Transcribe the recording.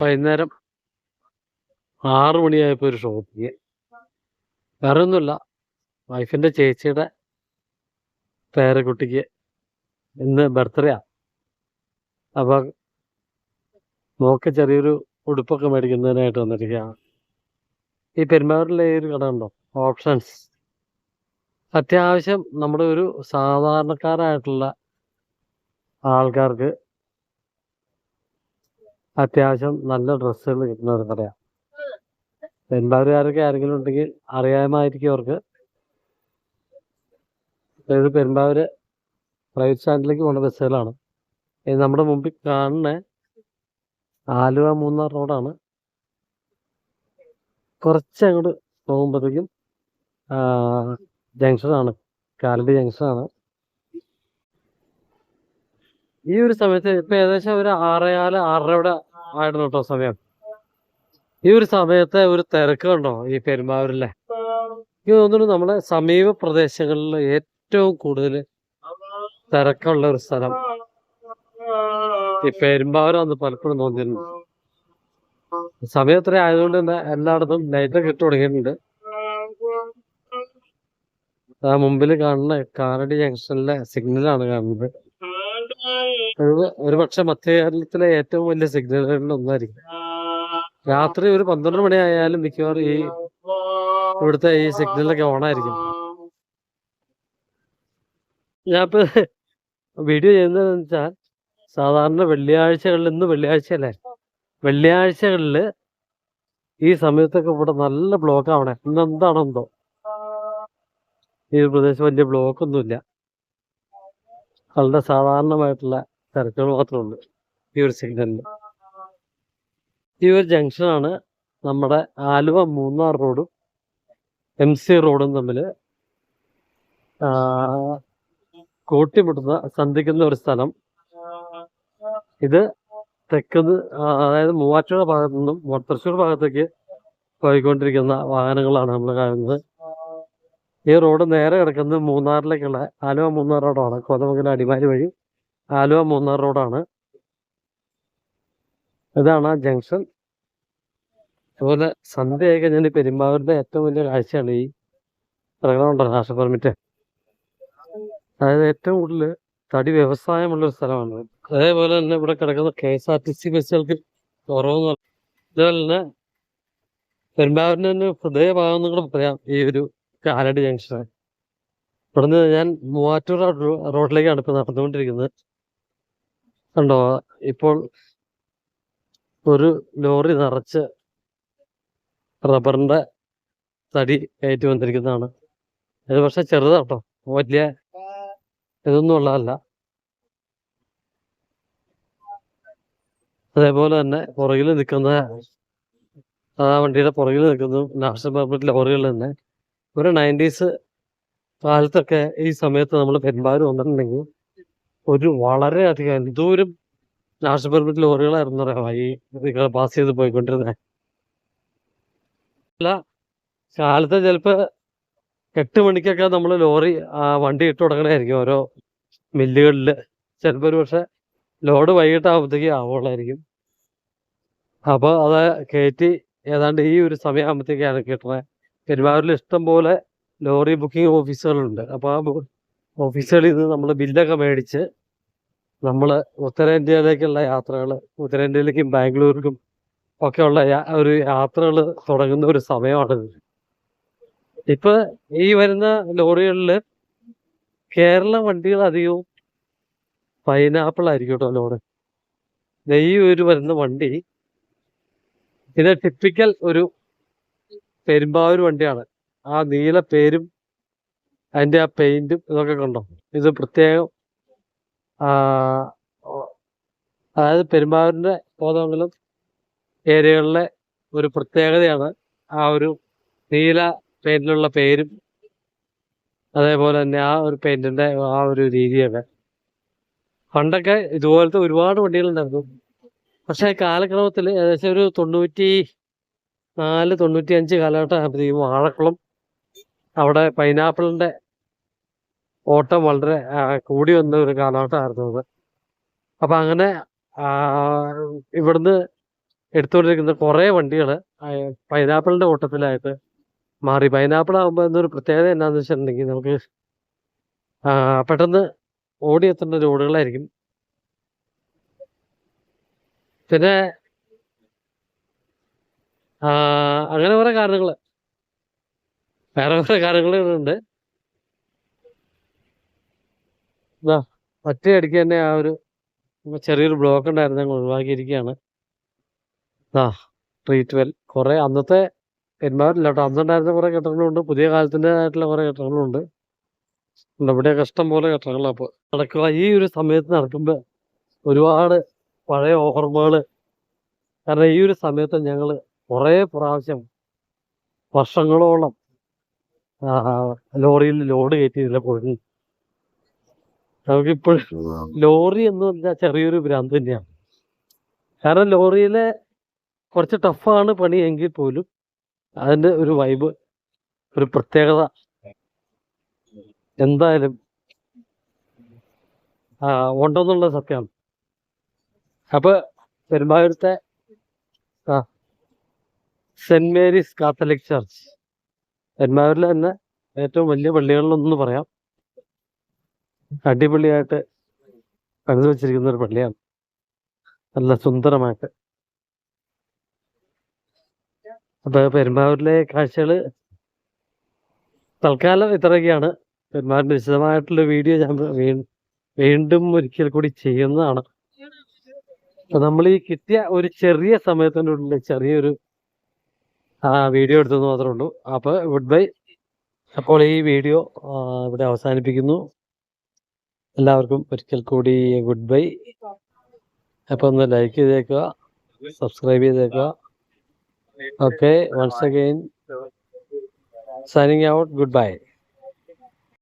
വൈകുന്നേരം ആറു മണിയായപ്പോൾ ഒരു ഷോപ്പിങ് വേറെ ഒന്നുമില്ല വൈഫിന്റെ ചേച്ചിയുടെ പേരക്കുട്ടിക്ക് ഇന്ന് ബർത്ത്ഡേ ആണ് അപ്പോൾ മോക്ക് ചെറിയൊരു ഉടുപ്പൊക്കെ മേടിക്കുന്നതിനായിട്ട് വന്നിരിക്കുകയാണ്. ഈ പെരുമ്പാവൂരിലെ ഒരു കട ഉണ്ടോ? ഓപ്ഷൻസ്. അത്യാവശ്യം നമ്മുടെ ഒരു സാധാരണക്കാരായിട്ടുള്ള ആൾക്കാർക്ക് അത്യാവശ്യം നല്ല ഡ്രസ്സുകൾ കിട്ടുന്ന ഒരു കടയാണ് പെരുമ്പാവൂരുകാരൊക്കെ ആരെങ്കിലും ഉണ്ടെങ്കിൽ അറിയാമായിരിക്കും അവർക്ക്. അതായത് പെരുമ്പാവൂര് പ്രൈവറ്റ് സ്റ്റാൻഡിലേക്ക് പോകുന്ന ബസ്സുകളാണ്. ഇത് നമ്മുടെ മുമ്പിൽ കാണുന്ന ആലുവ മൂന്നാർ റോഡാണ്. കുറച്ച് അങ്ങോട്ട് പോകുമ്പോഴത്തേക്കും ജംഗ്ഷനാണ്. കാലടി ജംഗ്ഷനാണ്. ഈ ഒരു സമയത്ത് ഇപ്പൊ ഏകദേശം ഒരു ആറേകാൽ ആറരയുടെ ആയിരുന്നു കേട്ടോ സമയം. ഈ ഒരു സമയത്തെ ഒരു തിരക്ക് കണ്ടോ ഈ പെരുമാവൂരിലെ എനിക്ക് തോന്നുന്നു നമ്മുടെ സമീപ പ്രദേശങ്ങളിൽ ഏറ്റവും കൂടുതൽ തിരക്കുള്ള ഒരു സ്ഥലം ഈ പെരുമ്പാവൂരാന്ന് പലപ്പോഴും തോന്നിയിരുന്നു സമയം ആയതുകൊണ്ട് തന്നെ എല്ലായിടത്തും ലൈറ്റൊക്കെ ഇട്ട് തുടങ്ങിയിട്ടുണ്ട്. ആ മുമ്പിൽ കാണുന്ന കാനഡി ജംഗ്ഷനിലെ സിഗ്നലാണ് കാണുന്നത്. ഒരു- പക്ഷെ മധ്യ കേരളത്തിലെ ഏറ്റവും വലിയ സിഗ്നലുകളിൽ ഒന്നായിരിക്കും. രാത്രി ഒരു പന്ത്രണ്ട് മണി ആയാലും മിക്കവാറും ഈ ഇവിടുത്തെ ഈ സിഗ്നലൊക്കെ ഓണായിരിക്കും. ഞാനിപ്പോ വീഡിയോ ചെയ്യുന്നതെന്ന് വെച്ചാൽ സാധാരണ വെള്ളിയാഴ്ചകളിൽ ഇന്ന് വെള്ളിയാഴ്ചയല്ലേ വെള്ളിയാഴ്ചകളിൽ ഈ സമയത്തൊക്കെ ഇവിടെ നല്ല ബ്ലോക്ക് ആവണേ ഇന്ന് എന്താണെന്തോ ഈ പ്രദേശം വലിയ ബ്ലോക്ക് ഒന്നുമില്ല വളരെ സാധാരണമായിട്ടുള്ള തിരക്കുകൾ മാത്രമുണ്ട്. പ്യൂർ സിഗ്നലിൽ ഈ ഒരു ജംഗ്ഷനാണ് നമ്മുടെ ആലുവ മൂന്നാർ റോഡും എം സി റോഡും തമ്മിൽ കൂട്ടിമുട്ടുന്ന സന്ധിക്കുന്ന ഒരു സ്ഥലം. ഇത് തെക്കുന്ന് അതായത് മൂവാറ്റുപുഴ ഭാഗത്തു നിന്നും വട്ടർശൂർ ഭാഗത്തേക്ക് പോയിക്കൊണ്ടിരിക്കുന്ന വാഹനങ്ങളാണ് നമ്മൾ കാണുന്നത്. ഈ റോഡ് നേരെ കിടക്കുന്നത് മൂന്നാറിലേക്കുള്ള ആലുവ മൂന്നാർ റോഡാണ്. കോതമംഗലം അടിമാലി വഴി. ആലുവ മൂന്നാർ റോഡാണ്. ഇതാണ് ആ ജംഗ്ഷൻ. അതുപോലെ സന്ധ്യയായി കഴിഞ്ഞാൽ പെരുമ്പാവൂരിന്റെ ഏറ്റവും വലിയ കാഴ്ചയാണ് ഈ പ്രകടനമുണ്ടോ നാഷണൽ പെർമിറ്റ്. അതായത് ഏറ്റവും കൂടുതൽ തടി വ്യവസായമുള്ള ഒരു സ്ഥലമാണ്. അതേപോലെ തന്നെ ഇവിടെ കിടക്കുന്ന K S R T C ബസ്സുകൾക്ക് കുറവെന്ന് അതുപോലെ തന്നെ പെരുമ്പാവൂരിന്റെ തന്നെ ഹൃദയഭാഗം കൂടെ പറയാം ഈ ഒരു കാലടി ജംഗ്ഷൻ ഇവിടുന്ന് ഞാൻ മൂവാറ്റൂർ റോഡിലേക്കാണ് ഇപ്പൊ നടന്നുകൊണ്ടിരിക്കുന്നത്. കണ്ടോ? ഇപ്പോൾ ഒരു ലോറി നിറച്ച് റബ്ബറിന്റെ തടി കയറ്റി വന്നിരിക്കുന്നതാണ്. ഇത് പക്ഷെ ചെറുതാട്ടോ. വലിയ ഇതൊന്നും ഉള്ളതല്ല. അതേപോലെ തന്നെ പുറകിൽ നിൽക്കുന്ന ആ വണ്ടിയുടെ പുറകിൽ നിൽക്കുന്ന നാഷണൽ പെർമിറ്റ് ലോറികൾ തന്നെ ഒരു നയന്റീസ് കാലത്തൊക്കെ ഈ സമയത്ത് നമ്മൾ പെരുമ്പാവൂർ വന്നിട്ടുണ്ടെങ്കിൽ ഒരു വളരെ വളരെയധികം ഒരു നാഷണൽ പെർമിറ്റ് ലോറികളായിരുന്നു പറയാം ഈ പാസ് ചെയ്ത് പോയിക്കൊണ്ടിരുന്നത് അല്ല കാലത്ത് ചിലപ്പോ എട്ട് മണിക്കൊക്കെ നമ്മൾ ലോറി ആ വണ്ടി ഇട്ട് തുടങ്ങണമായിരിക്കും ഓരോ മില്ലുകളിൽ ചിലപ്പോൾ ഒരു പക്ഷെ ലോഡ് വൈകിട്ടാകുമ്പോഴത്തേക്ക് ആവുള്ളായിരിക്കും. അപ്പോൾ അത് കയറ്റി ഏതാണ്ട് ഈ ഒരു സമയമാകുമ്പോഴത്തേക്കാണ് കിട്ടുന്നത് പെരുമാവൂരിൽ ഇഷ്ടം പോലെ ലോറി ബുക്കിംഗ് ഓഫീസുകളുണ്ട്. അപ്പോൾ ആ ഓഫീസുകളിൽ നിന്ന് നമ്മൾ ബില്ലൊക്കെ മേടിച്ച് നമ്മൾ ഉത്തരേന്ത്യയിലേക്കുള്ള യാത്രകൾ ഉത്തരേന്ത്യയിലേക്കും ബാംഗ്ലൂരിലേക്കും ഒക്കെ ഉള്ള ഒരു യാത്രകൾ തുടങ്ങുന്ന ഒരു സമയമാണിത് ഇപ്പൊ ഈ വരുന്ന ലോറികളിൽ കേരള വണ്ടികൾ അധികവും പൈനാപ്പിൾ ആയിരിക്കും കേട്ടോ ലോറി ഈ ഒരു വരുന്ന വണ്ടി ഇത് ടിപ്പിക്കൽ ഒരു പെരുമ്പാവൂർ വണ്ടിയാണ്. ആ നീല പേരും അതിന്റെ ആ പെയിന്റും ഇതൊക്കെ കണ്ടോ? ഇത് പ്രത്യേകം അതായത് പെരുമ്പാവൂരിന്റെ കോതമംഗലം ഏരിയകളിലെ ഒരു പ്രത്യേകതയാണ് ആ ഒരു നീല പെയിന്റിലുള്ള പേരും അതേപോലെ തന്നെ ആ ഒരു പെയിന്റിന്റെ ആ ഒരു രീതിയൊക്കെ. പണ്ടൊക്കെ ഇതുപോലത്തെ ഒരുപാട് വണ്ടികളുണ്ടായിരുന്നു. പക്ഷേ കാലക്രമത്തിൽ ഏകദേശം ഒരു തൊണ്ണൂറ്റി നാല് തൊണ്ണൂറ്റി അഞ്ച് കാലഘട്ടം ആകുമ്പോഴത്തേക്കും വാഴക്കുളം അവിടെ പൈനാപ്പിളിന്റെ ഓട്ടം വളരെ കൂടി വന്ന ഒരു കാലഘട്ടമായിരുന്നു അത്. അപ്പൊ അങ്ങനെ ഇവിടുന്ന് എടുത്തുകൊണ്ടിരിക്കുന്ന കുറെ വണ്ടികൾ പൈനാപ്പിളിന്റെ ഓട്ടത്തിലായിട്ട് മാറി. പൈനാപ്പിൾ ആകുമ്പോൾ എന്നൊരു പ്രത്യേകത എന്നാന്ന് വെച്ചിട്ടുണ്ടെങ്കിൽ നമുക്ക് പെട്ടെന്ന് ഓടിയെത്തേണ്ട റോഡുകളായിരിക്കും പിന്നെ അങ്ങനെ കുറെ കാരണങ്ങൾ വേറെ കുറെ കാരണങ്ങളുണ്ട് ഇതാ ഒറ്റയടിക്ക് തന്നെ ആ ഒരു ചെറിയൊരു ബ്ലോക്ക് ഉണ്ടായിരുന്നു ഞങ്ങൾ ഒഴിവാക്കിയിരിക്കുകയാണ്. ആ ട്രീറ്റ് വെൽ കുറേ അന്നത്തെ പെരുമാറില്ല കേട്ടോ. അന്നുണ്ടായിരുന്ന കുറേ കെട്ടിടങ്ങളുണ്ട്. പുതിയ കാലത്തിന്റെതായിട്ടുള്ള കുറേ കെട്ടിടങ്ങളുണ്ട്. ഇവിടെ ഇഷ്ടം പോലെ കെട്ടിടങ്ങളാണ് അപ്പോൾ നടക്കുക ഈ ഒരു സമയത്ത് നടക്കുമ്പോൾ ഒരുപാട് പഴയ ഓർമ്മകൾ. കാരണം ഈ ഒരു സമയത്ത് ഞങ്ങൾ കുറേ പ്രാവശ്യം വർഷങ്ങളോളം ലോറിയിൽ ലോഡ് കയറ്റിയില്ല പോയി നമുക്കിപ്പോഴും ലോറി എന്ന് പറഞ്ഞാൽ ചെറിയൊരു ഭ്രാന്ത് തന്നെയാണ്. കാരണം ലോറിയിലെ കുറച്ച് ടഫാണ് പണി എങ്കിൽ പോലും അതിന്റെ ഒരു വൈബ് ഒരു പ്രത്യേകത. എന്തായാലും ആ, ഉണ്ടെന്നുള്ള സത്യമാണ്. അപ്പൊ പെരുമ്പാവൂരത്തെ ആ സെന്റ് മേരീസ് കാത്തലിക് ചർച്ച്. പെരുമ്പാവൂരിലെ തന്നെ ഏറ്റവും വലിയ പള്ളികളിലൊന്നു പറയാം. അടിപൊളിയായിട്ട് പണിതു ഒരു പള്ളിയാണ്. നല്ല സുന്ദരമായിട്ട്. അപ്പൊ പെരുമ്പാവൂരിലെ കാഴ്ചകൾ തൽക്കാലം ഇത്രയൊക്കെയാണ്. പെരുമാറിന്റെ വിശദമായിട്ടുള്ള വീഡിയോ ഞാൻ വീണ്ടും ഒരിക്കൽ കൂടി ചെയ്യുന്നതാണ്. അപ്പൊ നമ്മൾ ഈ കിട്ടിയ ഒരു ചെറിയ സമയത്തിന്റെ ഉള്ളിൽ ചെറിയൊരു ആ വീഡിയോ എടുത്തെന്ന് മാത്രമേ ഉള്ളൂ. അപ്പോൾ ഗുഡ് ബൈ. അപ്പോൾ ഈ വീഡിയോ ഇവിടെ അവസാനിപ്പിക്കുന്നു. എല്ലാവർക്കും ഒരിക്കൽ കൂടി ഗുഡ് ബൈ. അപ്പോൾ ഒന്ന് ലൈക്ക് ചെയ്തേക്കുക സബ്സ്ക്രൈബ് ചെയ്തേക്കുക. Okay once again signing out good bye